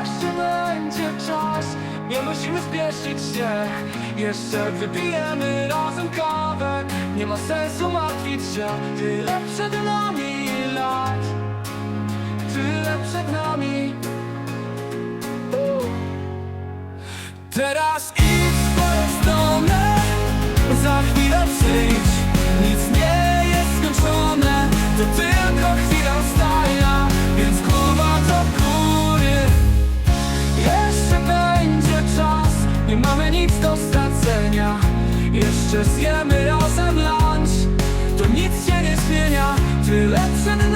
jeszcze będzie czas Nie musimy spieszyć się. Jeszcze wypijemy razem kawę. Nie ma sensu martwić się. Tyle przed nami lat. Tyle przed nami. Teraz nic do stracenia. Jeszcze zjemy razem lunch. To nic się nie zmienia. Tyle przed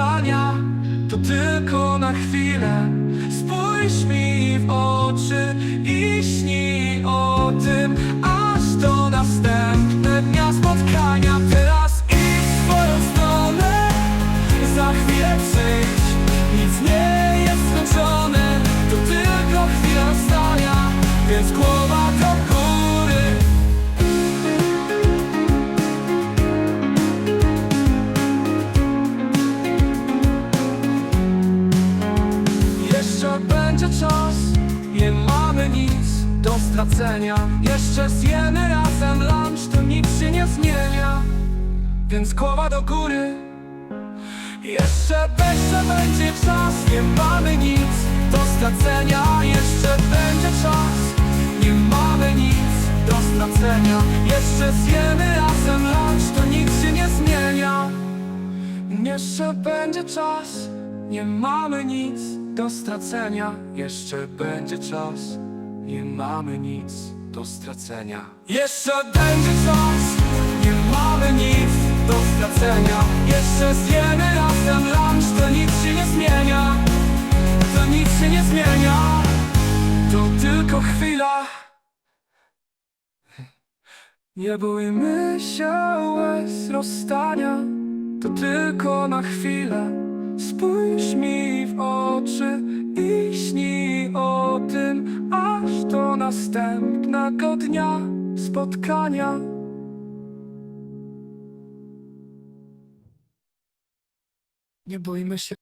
rozstania To tylko na chwilę. Spójrz mi w oczy I śnij o tym Aż do następne dnia spotkania. Teraz idź w swoją stronę za chwilę przyjdź. Nic nie jest skończone To tylko chwila stania Więc głowa czas. Nie mamy nic do stracenia. Jeszcze zjemy razem lunch To nic się nie zmienia. Więc głowa do góry. Jeszcze jeszcze będzie czas, nie mamy nic do stracenia. Jeszcze będzie czas, nie mamy nic do stracenia. Jeszcze zjemy razem lunch, to nic się nie zmienia. Jeszcze będzie czas, nie mamy nic do stracenia. Jeszcze będzie czas, nie mamy nic do stracenia. Jeszcze będzie czas, nie mamy nic do stracenia. Jeszcze zjemy razem lunch, to nic się nie zmienia. To nic się nie zmienia. To tylko chwila. Nie bójmy się łez rozstania. To tylko na chwilę. Spójrz mi oczy i śnij o tym Aż do następnego dnia spotkania. Nie bójmy się